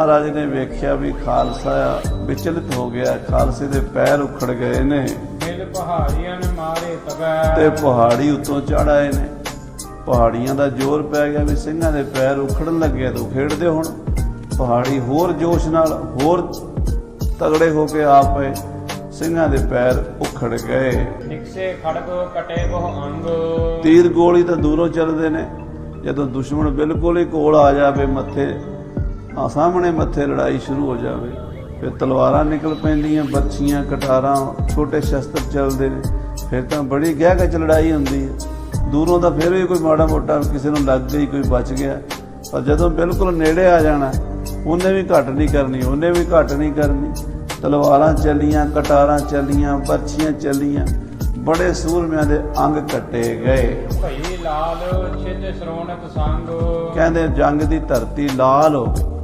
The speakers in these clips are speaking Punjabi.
ਮਹਾਰਾਜ ਨੇ ਵੇਖਿਆ ਵੀ ਖਾਲਸਾ ਵਿਚਲਿਤ ਹੋ ਗਿਆ ਖਾਲਸੇ ਦੇ ਪੈਰ ਉਖੜ ਗਏ ਨੇ। ਮਿਲ ਪਹਾੜੀਆਂ ਨੇ ਮਾਰੇ ਤਬੈ ਤੇ ਪਹਾੜੀ ਉੱਤੋਂ ਚੜ ਆਏ ਨੇ। ਪਹਾੜੀਆਂ ਦਾ ਜ਼ੋਰ ਪੈ ਗਿਆ ਵੀ ਸਿੰਘਾਂ ਦੇ ਪੈਰ ਉਖੜਨ ਲੱਗੇ ਤਾਂ ਖੇਡਦੇ ਹੁਣ। ਪਹਾੜੀ ਹੋਰ ਜੋਸ਼ ਨਾਲ ਹੋਰ ਤਗੜੇ ਹੋ ਕੇ ਆ ਪਏ ਸਿੰਘਾਂ ਦੇ ਪੈਰ ਉਖੜ ਗਏ। ਨਿਕਸੇ ਖੜਗ ਕਟੇ ਬਹੁ ਅੰਗ। ਤੀਰ ਗੋਲੀ ਤਾਂ ਦੂਰੋਂ ਚੱਲਦੇ ਨੇ। ਜਦੋਂ ਦੁਸ਼ਮਣ ਬਿਲਕੁਲ ਹੀ ਕੋਲ ਆ ਜਾਵੇ ਮੱਥੇ ਆ ਸਾਹਮਣੇ ਮੱਥੇ ਲੜਾਈ ਸ਼ੁਰੂ ਹੋ ਜਾਵੇ। ਫਿਰ ਤਲਵਾਰਾਂ ਨਿਕਲ ਪੈਂਦੀਆਂ ਬੱਚੀਆਂ ਕਟਾਰਾਂ ਛੋਟੇ ਸ਼ਸਤਰ ਚੱਲਦੇ ਨੇ। ਫਿਰ ਤਾਂ ਬੜੀ ਗਹਿ ਗਚ ਲੜਾਈ ਹੁੰਦੀ ਹੈ। ਦੂਰੋਂ ਤਾਂ ਫਿਰ ਵੀ ਕੋਈ ਮਾੜਾ ਮੋਟਾ ਕਿਸੇ ਨੂੰ ਲੱਗ ਗਈ ਕੋਈ ਬਚ ਗਿਆ। ਪਰ ਜਦੋਂ ਬਿਲਕੁਲ ਨੇੜੇ ਆ ਜਾਣਾ ਉਹਨੇ ਵੀ ਘੱਟ ਨਹੀਂ ਕਰਨੀ ਉਹਨੇ ਵੀ ਘੱਟ ਨਹੀਂ ਕਰਨੀ। ਤਲਵਾਰਾਂ ਚੱਲੀਆਂ ਕਟਾਰਾਂ ਚੱਲੀਆਂ ਬਰਛੀਆਂ ਚੱਲੀਆਂ ਬੜੇ ਸੂਰਮਿਆਂ ਦੇ ਅੰਗ ਕੱਟੇ ਗਏ। ਭਈ ਲਾਲ ਛਿਤ ਸਰੋਣਕ ਸੰਗ। ਕਹਿੰਦੇ ਜੰਗ ਦੀ ਧਰਤੀ ਲਾਲ ਹੋ ਗਈ।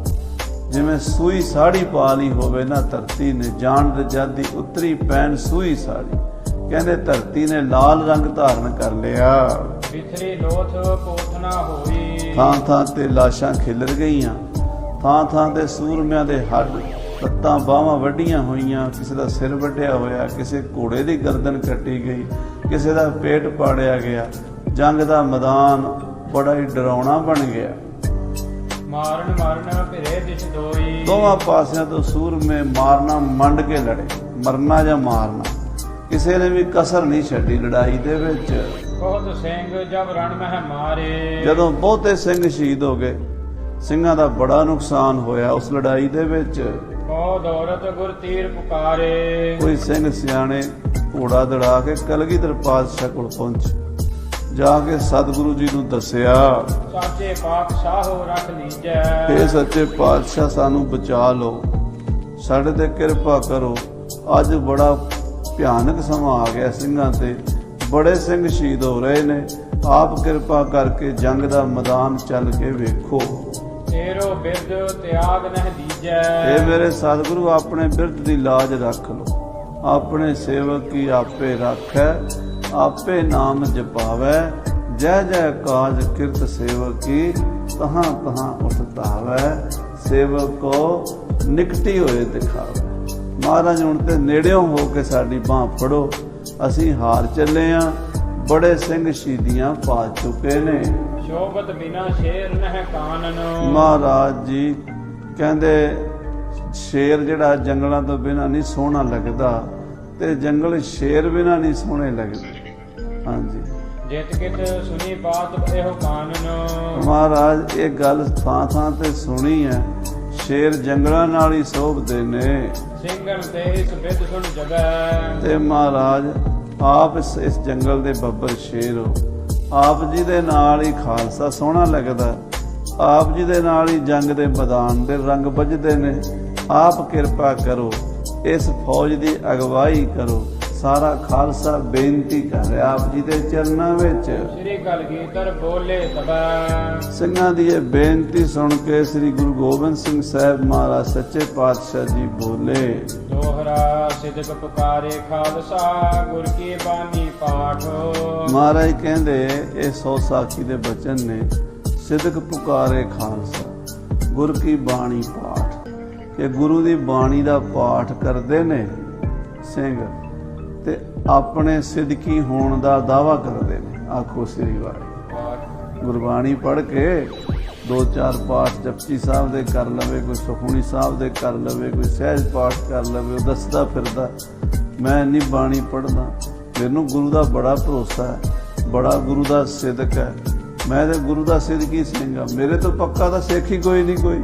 ਜਿਵੇਂ ਸੂਈ ਸਾੜੀ ਪਾ ਲਈ ਹੋਵੇ ਨਾ ਧਰਤੀ ਨੇ ਜਾਣ ਦੇ ਜਦ ਦੀ ਉਤਰੀ ਪੈਣ ਸੂਈ ਸਾੜੀ। ਕਹਿੰਦੇ ਧਰਤੀ ਨੇ ਲਾਲ ਰੰਗ ਧਾਰਨ ਕਰ ਲਿਆ। ਵਿਥਰੀ ਲੋਥ ਪੋਥਨਾ ਹੋਈ। ਥਾਂ ਥਾਂ ਤੇ ਲਾਸ਼ਾਂ ਖਿਲਰ ਗਈਆਂ। ਥਾਂ ਥਾਂ ਤੇ ਸੂਰਮਿਆਂ ਦੇ ਹੱਡ ਲੱਤਾਂ ਬਾਹਾਂ ਵੱਡੀਆਂ ਹੋਈਆਂ। ਕਿਸੇ ਦਾ ਸਿਰ ਵੱਢਿਆ ਹੋਇਆ ਕਿਸੇ ਘੋੜੇ ਦੀ ਗਰਦਨ ਕੱਟੀ ਗਈ ਕਿਸੇ ਦਾ ਪੇਟ ਪਾੜਿਆ ਗਿਆ। ਜੰਗ ਦਾ ਮੈਦਾਨ ਬੜਾ ਹੀ ਡਰਾਉਣਾ ਬਣ ਗਿਆ। ਮਾਰਨ ਮਾਰਨ ਭਿਰੇ ਦਿਸ ਦੋਈ। ਦੋਵਾਂ ਪਾਸਿਆਂ ਤੋਂ ਸੂਰਮੇ ਮਾਰਨਾ ਮੰਡ ਕੇ ਲੜੇ ਮਰਨਾ ਜਾਂ ਮਾਰਨਾ। ਕਿਸੇ ਨੇ ਵੀ ਕਸਰ ਨਹੀਂ ਛੱਡੀ ਲੜਾਈ ਦੇ ਵਿੱਚ। ਬਹੁਤ ਸਿੰਘ ਜਬ ਰਣ ਮਹਿ ਮਾਰੇ। ਜਦੋਂ ਬਹੁਤੇ ਸਿੰਘ ਸ਼ਹੀਦ ਹੋ ਗਏ ਸਿੰਘਾਂ ਦਾ ਬੜਾ ਨੁਕਸਾਨ ਹੋਇਆ ਉਸ ਲੜਾਈ ਦੇ ਵਿੱਚ। ਕੋ ਦੌਰਤ ਗੁਰ ਤੀਰ ਪੁਕਾਰੇ। ਕੋਈ ਸਿੰਘ ਸਿਆਣੇ ਘੋੜਾ ਦੜਾ ਕੇ ਕਲਗੀਧਰ ਪਾਤਸ਼ਾਹ ਕੋਲ ਪਹੁੰਚ। ਜਾ ਕੇ ਸਤਿਗੁਰੂ ਜੀ ਨੂੰ ਦੱਸਿਆ ਸਾਚੇ ਪਾਤਸ਼ਾਹੋ ਰੱਖ ਲੀਜੈ। ਇਹ ਸੱਚੇ ਪਾਤਸ਼ਾਹ ਸਾਨੂੰ ਬਚਾ ਲਓ ਸਾਡੇ ਤੇ ਕਿਰਪਾ ਕਰੋ। ਅੱਜ ਬੜਾ ਭਿਆਨਕ ਸਮਾਂ ਆ ਗਿਆ ਸਿੰਘਾਂ ਤੇ। ਬੜੇ ਸਿੰਘ ਸ਼ਹੀਦ ਹੋ ਰਹੇ ਨੇ। ਆਪ ਕਿਰਪਾ ਕਰਕੇ ਜੰਗ ਦਾ ਮੈਦਾਨ ਚੱਲ ਕੇ ਵੇਖੋ। ਤੇਰੋ ਬਿਰਦ ਤਿਆਗ ਨਹਿ ਦੀਜੈ। ਇਹ ਮੇਰੇ ਸਤਿਗੁਰੂ ਆਪਣੇ ਬਿਰਧ ਦੀ ਲਾਜ ਰੱਖ ਲੋ ਆਪਣੇ ਸੇਵਕ ਕੀ ਆਪੇ ਰੱਖੈ। ਆਪੇ ਨਾਮ ਜਪਾਵੈ ਜੈ ਜੈ ਕਾਜ ਕਿਰਤ ਸੇਵਕ ਕੀ ਤਹਾਂ ਤਹਾਂ ਉਠਤਾਵੈ ਸੇਵਕ ਕੋ ਨਿਕਟੀ ਹੋਏ ਦਿਖਾਵੈ। ਮਹਾਰਾਜ ਹੁਣ ਤੇ ਨੇੜਿਓਂ ਹੋ ਕੇ ਸਾਡੀ ਬਾਹ ਫੜੋ ਅਸੀਂ ਹਾਰ ਚੱਲੇ ਆ ਬੜੇ ਸਿੰਘ ਸ਼ਹੀਦੀਆਂ ਪਾ ਚੁੱਕੇ ਨੇ। ਸ਼ੋਭਤ ਬਿਨਾ ਸ਼ੇਰ ਨਹਿ ਕਾਨਨ। ਮਹਾਰਾਜ ਜੀ ਕਹਿੰਦੇ ਸ਼ੇਰ ਜਿਹੜਾ ਜੰਗਲਾਂ ਤੋਂ ਬਿਨਾ ਨਹੀਂ ਸੋਹਣਾ ਲੱਗਦਾ ਤੇ ਜੰਗਲ ਸ਼ੇਰ ਬਿਨਾ ਨਹੀਂ ਸੋਹਣੇ ਲੱਗਦੇ। ਹਾਂਜੀ। ਜਿਤ ਕਿਤ ਸੁਨੀ ਬਾਤ ਇਹੋ ਕਾਨਨ। ਮਹਾਰਾਜ ਇਹ ਗੱਲ ਥਾਂ ਥਾਂ ਤੇ ਸੁਣੀ ਹੈ। ਸ਼ੇਰ ਜੰਗਲਾਂ ਨਾਲ ਹੀ ਸੋਭਦੇ ਨੇ। ਸਿੰਘਨ ਤੇ ਇਸ ਬਿਦ ਸੁਣ ਜਗੈ। ਤੇ ਮਹਾਰਾਜ ਆਪ ਇਸ ਇਸ ਜੰਗਲ ਦੇ ਬੱਬਰ ਸ਼ੇਰ ਹੋ। ਆਪ ਜੀ ਦੇ ਨਾਲ ਹੀ ਖਾਲਸਾ ਸੋਹਣਾ ਲੱਗਦਾ। ਆਪ ਜੀ ਦੇ ਨਾਲ ਹੀ ਜੰਗ ਦੇ ਮੈਦਾਨ ਦੇ ਰੰਗ ਵੱਜਦੇ ਨੇ। ਆਪ ਕਿਰਪਾ ਕਰੋ। ਇਸ ਫੌਜ ਦੀ ਅਗਵਾਈ ਕਰੋ। ਸਾਰਾ ਖਾਲਸਾ ਬੇਨਤੀ ਕਰ ਰਿਹਾ ਆਪ ਜੀ ਦੇ ਚਰਨਾਂ ਵਿੱਚ। ਸ੍ਰੀ ਕਲਗੀਧਰ ਬੋਲੇ ਤਬੈ। ਸਿੰਘਾਂ ਦੀ ਇਹ ਬੇਨਤੀ ਸੁਣ ਕੇ ਸ੍ਰੀ ਗੁਰੂ ਗੋਬਿੰਦ ਸਿੰਘ ਸਾਹਿਬ ਮਹਾਰਾਜ ਸੱਚੇ ਪਾਤਸ਼ਾਹ ਜੀ ਬੋਲੇ। ਦੋਹਰਾ ਸਿਦਕ ਪੁਕਾਰੇ ਖਾਲਸਾ ਗੁਰ ਕੀ ਬਾਣੀ ਪਾਠ। ਮਹਾਰਾਜ ਕਹਿੰਦੇ ਇਹ ਸੌ ਸਾਖੀ ਦੇ ਬਚਨ ਨੇ ਸਿਦਕ ਪੁਕਾਰੇ ਖਾਲਸਾ ਗੁਰ ਕੀ ਬਾਣੀ ਪਾਠ। ਕਿ ਗੁਰੂ ਦੀ ਬਾਣੀ ਦਾ ਪਾਠ ਕਰਦੇ ਨੇ ਸਿੰਘ। ਆਪਣੇ ਸਿਦਕੀ ਹੋਣ ਦਾ ਦਾਵਾ ਕਰਦੇ ਨੇ। ਆਖੋ ਸ੍ਰੀ ਵਾਹਿਗੁਰੂ। ਗੁਰਬਾਣੀ ਪੜ੍ਹ ਕੇ ਦੋ ਚਾਰ ਪਾਠ ਜਪਜੀ ਸਾਹਿਬ ਦੇ ਕਰ ਲਵੇ, ਕੋਈ ਸੁਖਮਨੀ ਸਾਹਿਬ ਦੇ ਕਰ ਲਵੇ, ਕੋਈ ਸਹਿਜ ਪਾਠ ਕਰ ਲਵੇ, ਉਹ ਦੱਸਦਾ ਫਿਰਦਾ, ਮੈਂ ਨਹੀਂ ਬਾਣੀ ਪੜ੍ਹਦਾ, ਮੈਨੂੰ ਗੁਰੂ ਦਾ ਬੜਾ ਭਰੋਸਾ ਹੈ, ਬੜਾ ਗੁਰੂ ਦਾ ਸਿਦਕ ਹੈ। ਮੈਂ ਤੇ ਗੁਰੂ ਦਾ ਸਿਦਕੀ ਸਿੰਘ ਆ ਮੇਰੇ ਤੋਂ ਪੱਕਾ ਤਾਂ ਸਿੱਖ ਹੀ ਕੋਈ ਨਹੀਂ ਕੋਈ।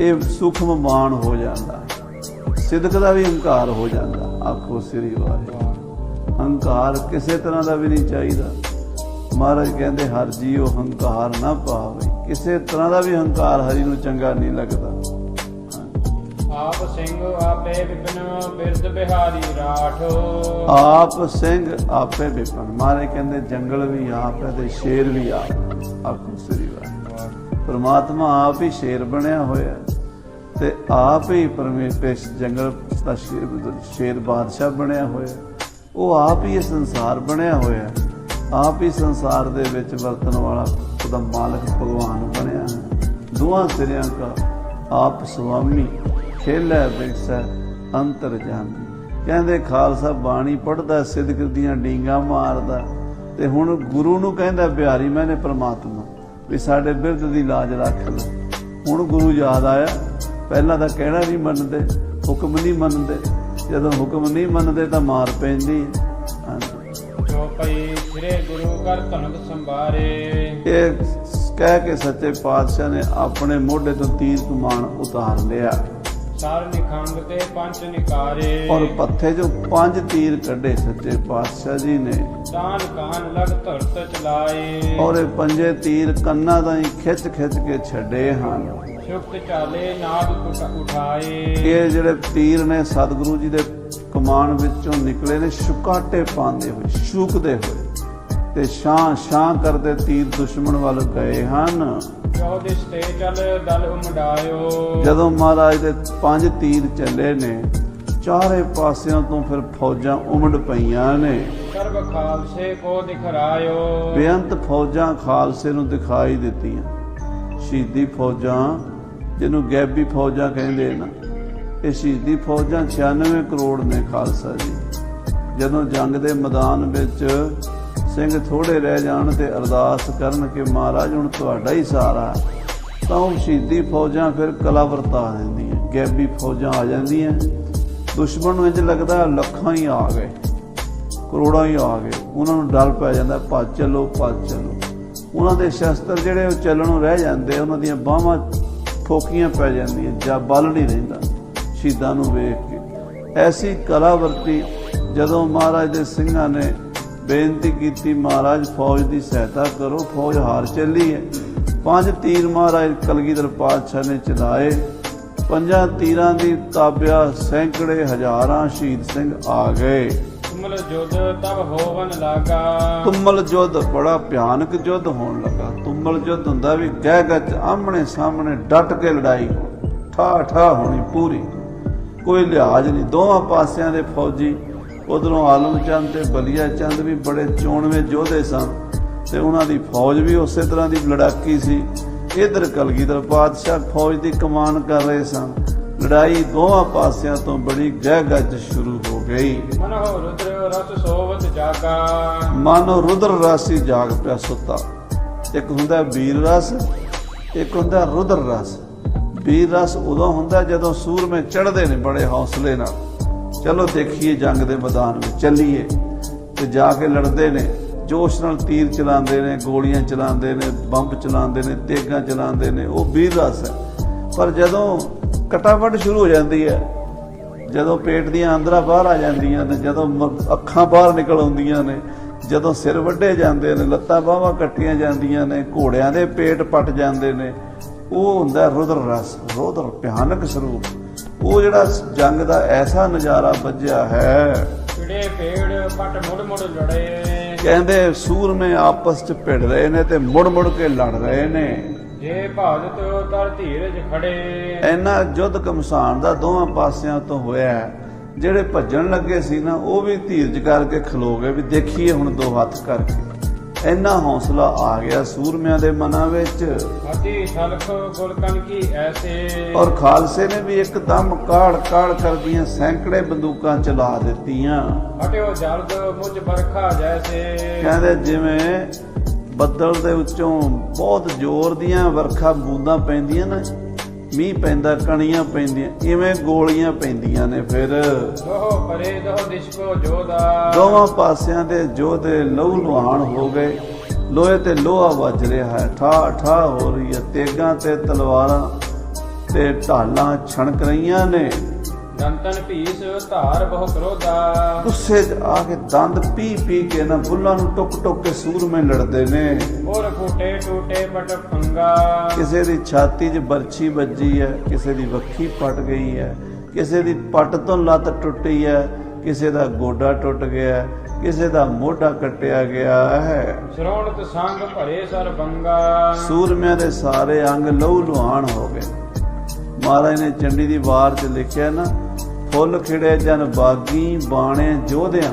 ਇਹ ਸੁਖਮ ਮਾਨ ਹੋ ਜਾਂਦਾ। ਸਿਦਕ ਦਾ ਵੀ ਹੰਕਾਰ ਹੋ ਜਾਂਦਾ ਆਖੋ ਸ੍ਰੀ ਵਾਹਿਗੁਰੂ। ਹੰਕਾਰ ਕਿਸੇ ਤਰ੍ਹਾਂ ਦਾ ਵੀ ਨਹੀਂ ਚਾਹੀਦਾ। ਮਹਾਰਾਜ ਕਹਿੰਦੇ ਹਰ ਜੀਉ ਹੰਕਾਰ ਨਾ ਪਾਵੇ। ਕਿਸੇ ਤਰ੍ਹਾਂ ਦਾ ਵੀ ਹੰਕਾਰ ਹਰੀ ਨੂੰ ਚੰਗਾ ਨਹੀਂ ਲੱਗਦਾ। ਆਪ ਸਿੰਘ ਆਪੇ ਵਿਪਨ ਬਿਰਦ ਬਿਹਾਰੀ ਰਾਠ। ਆਪ ਸਿੰਘ ਆਪੇ ਵਿਪਨ। ਮਹਾਰਾਜ ਕਹਿੰਦੇ ਜੰਗਲ ਵੀ ਆਪ ਹੈ ਤੇ ਸ਼ੇਰ ਵੀ ਆਪ ਆਖੋ ਸ੍ਰੀ ਵਾਹਿਗੁਰੂ। ਪਰਮਾਤਮਾ ਆਪ ਹੀ ਸ਼ੇਰ ਬਣਿਆ ਹੋਇਆ ਤੇ ਆਪ ਹੀ ਪਰਮੇਸ਼ਰ ਜੰਗਲ ਦਾ ਸ਼ੇਰ ਸ਼ੇਰ ਬਾਦਸ਼ਾਹ ਬਣਿਆ ਹੋਇਆ। ਉਹ ਆਪ ਹੀ ਇਹ ਸੰਸਾਰ ਬਣਿਆ ਹੋਇਆ। ਆਪ ਹੀ ਸੰਸਾਰ ਦੇ ਵਿੱਚ ਵਰਤਣ ਵਾਲਾ ਉਹਦਾ ਮਾਲਕ ਭਗਵਾਨ ਬਣਿਆ। ਹੈ ਦੋਹਾਂ ਸਿਰਿਆਂ ਦਾ ਆਪ ਸੁਆਮੀ ਖੇਲੇ ਬਿਕਸੈ ਅੰਤਰ ਜਾਮੀ। ਕਹਿੰਦੇ ਖਾਲਸਾ ਬਾਣੀ ਪੜਦਾ ਸਿਦਕ ਦੀਆਂ ਡੀਂਗਾ ਮਾਰਦਾ। ਤੇ ਹੁਣ ਗੁਰੂ ਨੂੰ ਕਹਿੰਦਾ, ਬਿਹਾਰੀ ਮੈਨੇ ਪ੍ਰਮਾਤਮਾ ਵੀ ਸਾਡੇ ਬਿਰਧ ਦੀ ਲਾਜ ਰੱਖ ਲੈ। ਹੁਣ ਗੁਰੂ ਯਾਦ ਆਇਆ ਪਹਿਲਾਂ ਤਾਂ ਕਹਿਣਾ ਨਹੀਂ ਮੰਨਦੇ ਹੁਕਮ ਨਹੀਂ ਮੰਨਦੇ। ਜਦੋਂ ਹੁਕਮ ਨਹੀਂ ਮੰਨਦੇ ਤਾਂ ਮਾਰ ਪੈਂਦੀ ਹੈ। ਹਾਂਜੀ। ਜੋ ਪਈ ਸਿਰੇ ਗੁਰੂ ਕਰ ਧਨਕ ਸੰਭਾਰੇ। ਇਹ ਕਹਿ ਕੇ ਸੱਚੇ ਪਾਤਸ਼ਾਹ ਨੇ ਆਪਣੇ ਮੋਢੇ ਤੋਂ ਤੀਰ ਕਮਾਨ ਉਤਾਰ ਲਿਆ। ਸਰ ਨਿਖੰਗ ਤੇ ਪੰਜ ਨਿਕਾਰੇ। ਔਰ ਪੱਥੇ ਚੋਂ ਪੰਜ ਤੀਰ ਕੱਢੇ ਸੱਚੇ ਪਾਤਸ਼ਾਹ ਜੀ ਨੇ। ਤਾਨ ਕਾਨ ਲਗ ਧਰਤ ਚਲਾਏ। ਔਰ ਇਹ ਪੰਜੇ ਤੀਰ ਕੰਨਾਂ ਦਾ ਹੀ ਖਿੱਚ ਖਿੱਚ ਕੇ ਛੱਡੇ ਹਨ। ਸ਼ੁਕਤ ਚਾਲੇ ਉਠ- ਉਠਾਏ। ਇਹ ਜਿਹੜੇ ਤੀਰ ਨੇ ਸਤਿਗੁਰੂ ਜੀ ਦੇ ਕਮਾਨ ਵਿੱਚੋਂ ਨਿਕਲੇ ਨੇ ਸ਼ੁਕਾਟੇ ਪਾਉਂਦੇ ਹੋਏ ਸ਼ੂਕਦੇ ਹੋਏ। ਤੇ ਸ਼ਾਂ ਸ਼ਾਂ ਕਰਦੇ ਤੀਰ ਦੁਸ਼ਮਣ ਵੱਲ ਗਏ ਹਨ। ਜਦੋਂ ਮਹਾਰਾਜ ਦੇ ਪੰਜ ਤੀਰ ਚੱਲੇ ਨੇ ਚਾਰੇ ਪਾਸਿਆਂ ਤੋਂ ਫਿਰ ਫੌਜਾਂ ਉਮੜ ਪਈਆਂ ਨੇ। ਸਰਬ ਖਾਲਸੇ ਕੋ ਦਿਖਰਾਇਓ। ਬੇਅੰਤ ਫੌਜਾਂ ਖਾਲਸੇ ਨੂੰ ਦਿਖਾਈ ਦਿੱਤੀਆਂ। ਸ਼ਹੀਦੀ ਫੌਜਾਂ ਜਿਹਨੂੰ ਗੈਬੀ ਫੌਜਾਂ ਕਹਿੰਦੇ ਨਾ, ਇਹ ਸ਼ਹੀਦੀ ਫੌਜਾਂ 96 ਕਰੋੜ ਨੇ ਖਾਲਸਾ ਜੀ। ਜਦੋਂ ਜੰਗ ਦੇ ਮੈਦਾਨ ਵਿੱਚ ਸਿੰਘ ਥੋੜੇ ਰਹਿ ਜਾਣ ਤੇ ਅਰਦਾਸ ਕਰਨ ਕਿ ਮਹਾਰਾਜ, ਹੁਣ ਤੁਹਾਡਾ ਹੀ ਸਹਾਰਾ ਤਾਂ ਉਹ ਸ਼ਹੀਦੀ ਫੌਜਾਂ ਫਿਰ ਕਲਾ ਵਰਤਾ ਦਿੰਦੀਆਂ ਗੈਬੀ ਫੌਜਾਂ ਆ ਜਾਂਦੀਆਂ। ਦੁਸ਼ਮਣ ਨੂੰ ਇੰਜ ਲੱਗਦਾ ਲੱਖਾਂ ਹੀ ਆ ਗਏ, ਕਰੋੜਾਂ ਹੀ ਆ ਗਏ। ਉਹਨਾਂ ਨੂੰ ਡਰ ਪੈ ਜਾਂਦਾ, ਭੱਜ ਚੱਲੋ ਭੱਜ ਚੱਲੋ। ਉਹਨਾਂ ਦੇ ਸ਼ਸਤਰ ਜਿਹੜੇ ਉਹ ਚੱਲਣੋਂ ਰਹਿ ਜਾਂਦੇ ਉਹਨਾਂ ਦੀਆਂ ਬਾਹਾਂ ਫੋਕੀਆਂ ਪੈ ਜਾਂਦੀਆਂ, ਜਾਂ ਬਲ ਨਹੀਂ ਰਹਿੰਦਾ, ਸ਼ਹੀਦਾਂ ਨੂੰ ਵੇਖ ਕੇ। ਐਸੀ ਕਲਾ ਵਰਤੀ, ਜਦੋਂ ਮਹਾਰਾਜ ਦੇ ਸਿੰਘਾਂ ਨੇ ਬੇਨਤੀ ਕੀਤੀ, ਮਹਾਰਾਜ ਫੌਜ ਦੀ ਸਹਾਇਤਾ ਕਰੋ, ਫੌਜ ਹਾਰ ਚੱਲੀ ਹੈ। ਪੰਜ ਤੀਰ ਮਹਾਰਾਜ ਕਲਗੀਧਰ ਪਾਤਸ਼ਾਹ ਨੇ ਚਲਾਏ। ਪੰਜਾਂ ਤੀਰਾਂ ਦੀ ਤਾਬਿਆ ਸੈਂਕੜੇ ਹਜ਼ਾਰਾਂ ਸ਼ਹੀਦ ਸਿੰਘ ਆ ਗਏ। ਤੁਮਲ ਜੁਦ ਤਬ ਹੋਵਨ ਲਾਗਾ। ਤੁੰਮਲ ਯੁੱਧ ਬੜਾ ਭਿਆਨਕ ਯੁੱਧ ਹੋਣ ਲੱਗਾ। ਤੁੰਮਲ ਯੁੱਧ ਹੁੰਦਾ ਵੀ ਗਹਿ ਗੱਜ ਆਹਮਣੇ ਸਾਹਮਣੇ ਡਟ ਕੇ ਲੜਾਈ ਠਾ ਠਾ ਹੋਣੀ ਪੂਰੀ। ਕੋਈ ਲਿਹਾਜ਼ ਨਹੀਂ। ਦੋਵਾਂ ਪਾਸਿਆਂ ਦੇ ਫੌਜੀ ਉਧਰੋਂ ਆਲਮ ਚੰਦ ਤੇ ਬਲੀਆ ਚੰਦ ਵੀ ਬੜੇ ਚੋਣਵੇਂ ਯੋਧੇ ਸਨ ਤੇ ਉਹਨਾਂ ਦੀ ਫੌਜ ਵੀ ਉਸੇ ਤਰ੍ਹਾਂ ਦੀ ਲੜਾਕੀ ਸੀ। ਇਧਰ ਕਲਗੀਧਰ ਪਾਤਸ਼ਾਹ ਫੌਜ ਦੀ ਕਮਾਨ ਕਰ ਰਹੇ ਸਨ। ਲੜਾਈ ਦੋਵਾਂ ਪਾਸਿਆਂ ਤੋਂ ਬੜੀ ਗਹਿ ਗੱਜ ਸ਼ੁਰੂ ਹੋ ਗਈ। ਮਨੋ ਰੁਦਰ ਰਸ ਸੋਵਤ ਜਾਗਾ। ਮਨ ਰੁਦਰ ਰਾਸੀ ਜਾਗ ਪਿਆ ਸੁੱਤਾ। ਇੱਕ ਹੁੰਦਾ ਵੀਰ ਰਸ ਇੱਕ ਹੁੰਦਾ ਰੁਦਰ ਰਸ। ਵੀਰ ਰਸ ਉਦੋਂ ਹੁੰਦਾ ਜਦੋਂ ਸੂਰਮੇ ਚੜ੍ਹਦੇ ਨੇ ਬੜੇ ਹੌਸਲੇ ਨਾਲ। ਚਲੋ ਦੇਖੀਏ ਜੰਗ ਦੇ ਮੈਦਾਨ ਵਿੱਚ ਚੱਲੀਏ ਤੇ ਜਾ ਕੇ ਲੜਦੇ ਨੇ। ਜੋਸ਼ ਨਾਲ ਤੀਰ ਚਲਾਉਂਦੇ ਨੇ ਗੋਲੀਆਂ ਚਲਾਉਂਦੇ ਨੇ ਬੰਬ ਚਲਾਉਂਦੇ ਨੇ ਤੇਗਾਂ ਚਲਾਉਂਦੇ ਨੇ ਉਹ ਵੀਰ ਰਸ ਹੈ। ਪਰ ਜਦੋਂ ਕਟਾਵਟ ਸ਼ੁਰੂ ਹੋ ਜਾਂਦੀ ਹੈ। ਜਦੋਂ ਪੇਟ ਦੀਆਂ ਅੰਦਰਾਂ ਬਾਹਰ ਆ ਜਾਂਦੀਆਂ ਨੇ ਜਦੋਂ ਅੱਖਾਂ ਬਾਹਰ ਨਿਕਲ ਆਉਂਦੀਆਂ ਨੇ ਜਦੋਂ ਸਿਰ ਵੱਢੇ ਜਾਂਦੇ ਨੇ ਲੱਤਾਂ ਬਾਹਾਂ ਕੱਟੀਆਂ ਜਾਂਦੀਆਂ ਨੇ ਘੋੜਿਆਂ ਦੇ ਪੇਟ ਪਟ ਜਾਂਦੇ ਨੇ ਉਹ ਹੁੰਦਾ ਰੁਦਰ ਰਸ ਰੁਦਰ ਭਿਆਨਕ ਸਰੂਪ। ਉਹ ਜਿਹੜਾ ਜੰਗ ਦਾ ਐਸਾ ਨਜ਼ਾਰਾ ਵੱਜਿਆ ਹੈ। ਛਿੜੇ ਪੇੜ ਪਟ ਮੁੜ ਮੁੜ ਲੜੇ। ਕਹਿੰਦੇ ਸੂਰਮੇ ਆਪਸ ਚ ਭਿੜ ਰਹੇ ਨੇ ਤੇ ਮੁੜ ਮੁੜ ਕੇ ਲੜ ਰਹੇ ਨੇ। ਜੇ ਭਾਜਤ ਤਰ ਧੀਰਜ ਖੜੇ। ਇੰਨਾ ਯੁੱਧ ਕਮਸਾਨ ਦਾ ਦੋਵਾਂ ਪਾਸਿਆਂ ਤੋਂ ਹੋਇਆ। ਜਿਹੜੇ ਭੱਜਣ ਲੱਗੇ ਸੀ ਨਾ ਉਹ ਵੀ ਧੀਰਜ ਕਰਕੇ ਖਲੋ ਗਏ ਵੀ ਦੇਖੀਏ ਹੁਣ ਦੋ ਹੱਥ ਕਰਕੇ। ਇੰਨਾ ਹੌਸਲਾ ਆ ਗਿਆ ਸੂਰਮਿਆਂ ਦੇ ਮਨਾਂ ਵਿੱਚ। ਅਤੀ ਸਲਖ ਗੁਲਕਨ ਕੀ ਐਸੇ। ਔਰ ਖਾਲਸੇ ਨੇ ਵੀ ਇੱਕਦਮ ਕਾੜ ਕਾੜ ਕਰਦੀਆਂ ਸੈਂਕੜੇ ਬੰਦੂਕਾਂ ਚਲਾ ਦਿੱਤੀਆਂ। ਹਟਿਓ ਜਲਦ ਮੁਝ ਬਰਖਾ ਜੈਸੇ। ਕਹਿੰਦੇ ਜਿਵੇਂ ਬੱਦਲ ਦੇ ਉੱਚੋਂ ਬਹੁਤ ਜ਼ੋਰ ਦੀਆਂ ਵਰਖਾ ਬੂੰਦਾਂ ਪੈਂਦੀਆਂ ਨਾ ਮੀਂਹ ਪੈਂਦਾ ਕਣੀਆਂ ਪੈਂਦੀਆਂ ਇਵੇਂ ਗੋਲੀਆਂ ਪੈਂਦੀਆਂ ਨੇ ਫਿਰ। ਦੋਹ ਪਰੇ ਦੋਹ ਦਿਸ਼ਕੋ ਜੋਦਾ ਦੋਵਾਂ ਪਾਸਿਆਂ ਦੇ ਜੋਧੇ ਲਹੂ ਲੁਹਾਨ ਹੋ ਗਏ ਲੋਹੇ ਤੇ ਲੋਹਾ ਵੱਜ ਰਿਹਾ ਹੈ ਠਾ ਠਾ ਹੋ ਰਹੀ ਹੈ ਤੇਗਾਂ ਤੇ ਤਲਵਾਰਾਂ ਤੇ ਢਾਲਾਂ ਛਣਕ ਰਹੀਆਂ ਨੇ। ਦੰਤਨ ਭੀਸ ਧਾਰ ਬਹੁ ਕਰੋਦਾ ਗੁੱਸੇ 'ਚ ਆ ਕੇ ਦੰਦ ਪੀ ਪੀ ਕੇ ਨਾ ਬੁੱਲਾਂ ਨੂੰ ਟੁੱਕ ਟੁੱਕ ਕੇ ਸੂਰਮੇ ਲੜਦੇ ਨੇ। ਔਰ ਫੂਟੇ ਟੂਟੇ ਪਟ ਫੰਗਾ ਕਿਸੇ ਦੀ ਛਾਤੀ 'ਚ ਬਰਛੀ ਵੱਜੀ ਹੈ ਕਿਸੇ ਦੀ ਵੱਖੀ ਪਟ ਗਈ ਹੈ ਕਿਸੇ ਦੀ ਪੱਟ ਤੋਂ ਲੱਤ ਟੁੱਟੀ ਹੈ ਕਿਸੇ ਦਾ ਗੋਡਾ ਟੁੱਟ ਗਿਆ ਕਿਸੇ ਦਾ ਮੋਢਾ ਕੱਟਿਆ ਗਿਆ ਹੈ। ਸ਼ਰੋਣਤ ਸੰਗ ਭਰੇ ਸਰ ਬੰਗਾ। ਸੂਰਮਿਆਂ ਦੇ ਸਾਰੇ ਅੰਗ ਲਹੂ ਲੁਹਾਨ ਹੋ ਗਏ। ਮਹਾਰਾਜ ਨੇ ਚੰਡੀ ਦੀ ਵਾਰ 'ਚ ਲਿਖਿਆ ਨਾ ਫੁੱਲ ਖਿੜੇ ਜਨ ਬਾਗੀ ਬਾਣੇ ਜੋਧਿਆਂ।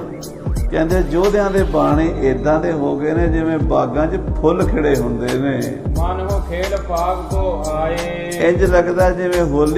ਕਹਿੰਦੇ ਯੋਧਿਆਂ ਦੇ ਬਾਣੇ ਇਦਾਂ ਦੇ ਹੋ ਗਏ ਨੇ ਜਿਵੇਂ ਬਾਗਾਂ 'ਚ ਫੁੱਲ ਖਿੜੇ ਹੁੰਦੇ ਨੇ। ਮਨ ਹੋ ਖੇਲ ਪਾਗ ਕੋ ਆਏ। ਇੰਜ ਲੱਗਦਾ ਜਿਵੇਂ ਹੋਲੀ